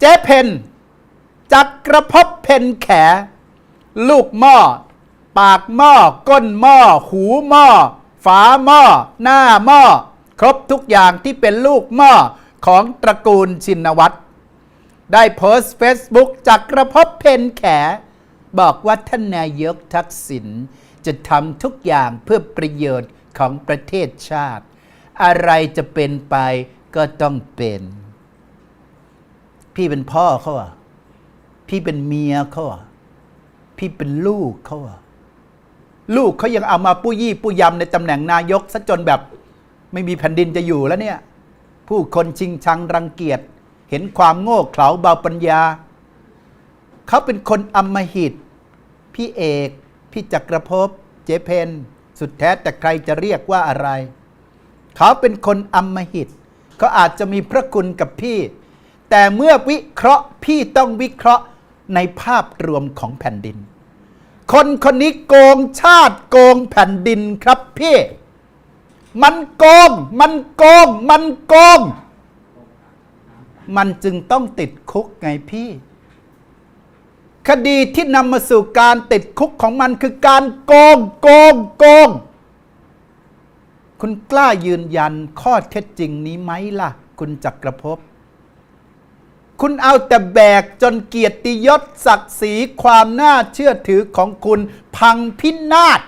เจ๊เพนจักระพบเพนแข ลูกหม้อ ปากหม้อ ก้นหม้อ หูหม้อ ฝาหม้อ หน้าหม้อ ครบทุกอย่างที่เป็นลูกหม้อ ของตระกูลชินวัตรได้โพสต์เฟซบุ๊กจากกระพบเพนแข บอกว่าท่านนายกทักษิณจะทำทุกอย่างเพื่อประโยชน์ของประเทศชาติ อะไรจะเป็นไปก็ต้องเป็น พี่เป็นพ่อเขาอะ พี่เป็นเมียเขาอะ พี่เป็นลูกเขาอะ ลูกเขายังเอามาปุ้ยี่ปุ้ยำในตำแหน่งนายกซะจนแบบ ไม่มีแผ่นดินจะอยู่แล้วเนี่ย ผู้คนชิงชังรังเกียจ เห็นความโง่เขลาเบาปัญญา เขาเป็นคนอำมหิต พี่เอก พี่จักรภพเจเพนสุดแท้แต่ใครจะเรียกว่าอะไร เขาเป็นคนอำมหิต เขาอาจจะมีพระคุณกับพี่ แต่เมื่อวิเคราะห์พี่ต้องวิเคราะห์ในภาพรวมของแผ่นดิน คนคนนี้โกงชาติโกงแผ่นดินครับพี่ มันโกง มันโกง มันโกง มันจึงต้องติดคุกไงพี่ คดีที่นำมาสู่การติดคุกของมันคือการโกง โกง โกง คุณกล้ายืนยันข้อเท็จจริงนี้ไหมล่ะ คุณจักรภพ คุณเอาแต่แบกจนเกียรติยศศักดิ์ศรีความน่าเชื่อถือของคุณพังพินาศ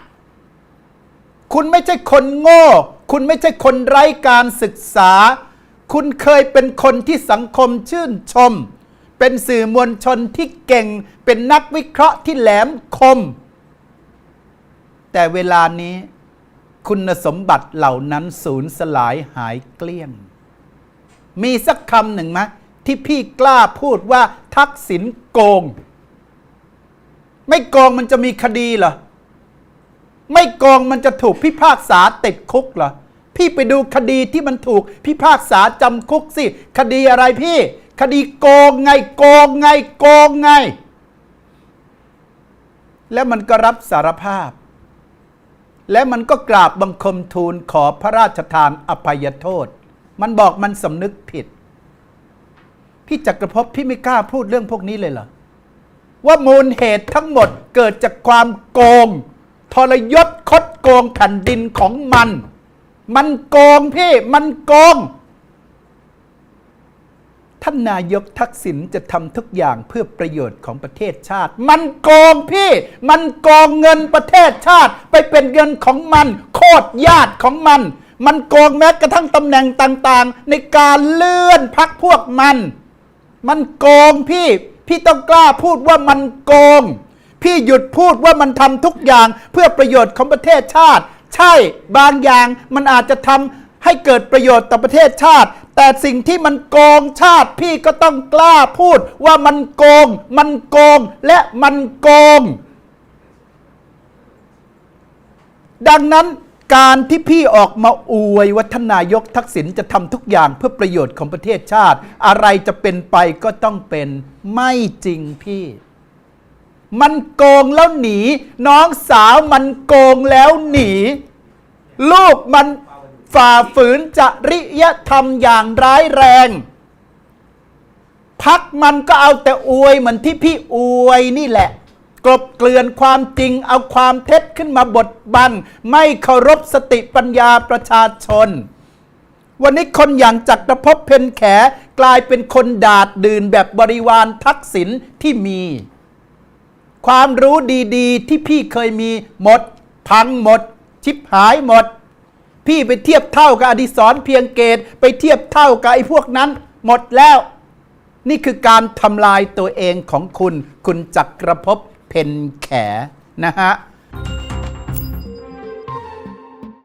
คุณไม่ใช่คนโง่ คุณไม่ใช่คนไร้การศึกษา คุณเคยเป็นคนที่สังคมชื่นชม เป็นสื่อมวลชนที่เก่ง เป็นนักวิเคราะห์ที่แหลมคม แต่เวลานี้คุณสมบัติเหล่านั้นสูญสลายหายเกลี้ยง มีสักคำหนึ่งไหม ที่พี่กล้าพูดว่าทักษิณโกง ไม่โกงมันจะมีคดีเหรอ ไม่โกงมันจะถูกพิพากษาติดคุกเหรอ พี่ไปดูคดีที่มันถูกพิพากษาจำคุกสิ คดีอะไรพี่ คดีโกงไง โกงไง โกงไง แล้วมันก็รับสารภาพ และมันก็กราบบังคมทูลขอพระราชทานอภัยโทษ มันบอกมันสำนึกผิด พี่จักรภพพี่ไม่กล้าพูดเรื่องพวกนี้เลยเหรอว่ามูลเหตุทั้งหมดเกิดจากความโกง ทรยศคดโกงแผ่นดินของมัน มันโกงพี่มันโกง ท่านนายกทักษิณจะทำทุกอย่างเพื่อประโยชน์ของประเทศชาติ มันโกงพี่ มันโกงเงินประเทศชาติ ไปเป็นเงินของมัน โคตรญาติของมัน มันโกงแม้กระทั่งตำแหน่งต่างๆ ในการเลื่อนพักพวกมัน มันโกงพี่ พี่ต้องกล้าพูดว่ามันโกง พี่หยุดพูดว่ามันทำทุกอย่างเพื่อประโยชน์ของประเทศชาติ ใช่บางอย่างมันอาจจะทำให้เกิดประโยชน์ต่อประเทศชาติ แต่สิ่งที่มันโกงชาติ พี่ก็ต้องกล้าพูดว่ามันโกง มันโกงและมันโกง ดังนั้น การที่พี่ออกมาอวยว่าทานนายกทักษิณจะทำทุกอย่างเพื่อประโยชน์ของประเทศชาติ อะไรจะเป็นไปก็ต้องเป็นไม่จริงพี่ มันโกงแล้วหนี น้องสาวมันโกงแล้วหนี ลูกมันฝ่าฝืนจริยธรรมอย่างร้ายแรงพักมันก็เอาแต่อวยเหมือนที่พี่อวยนี่แหละ กลบเกลื่อนความจริงเอาความเท็จขึ้นมาบดบังไม่เคารพสติปัญญาประชาชน วันนี้คนอย่างจักรภพเพนแขกลายเป็นคนดาดดื่นแบบบริวารทักษิณที่มี ความรู้ดีๆ ที่พี่เคยมีหมด พังหมด ชิบหายหมด พี่ไปเทียบเท่ากับอดิศรเพียงเกตไปเทียบเท่ากับไอ้พวกนั้น หมดแล้ว นี่คือการทำลายตัวเองของคุณ คุณจักรภพ เพนแขนะฮะ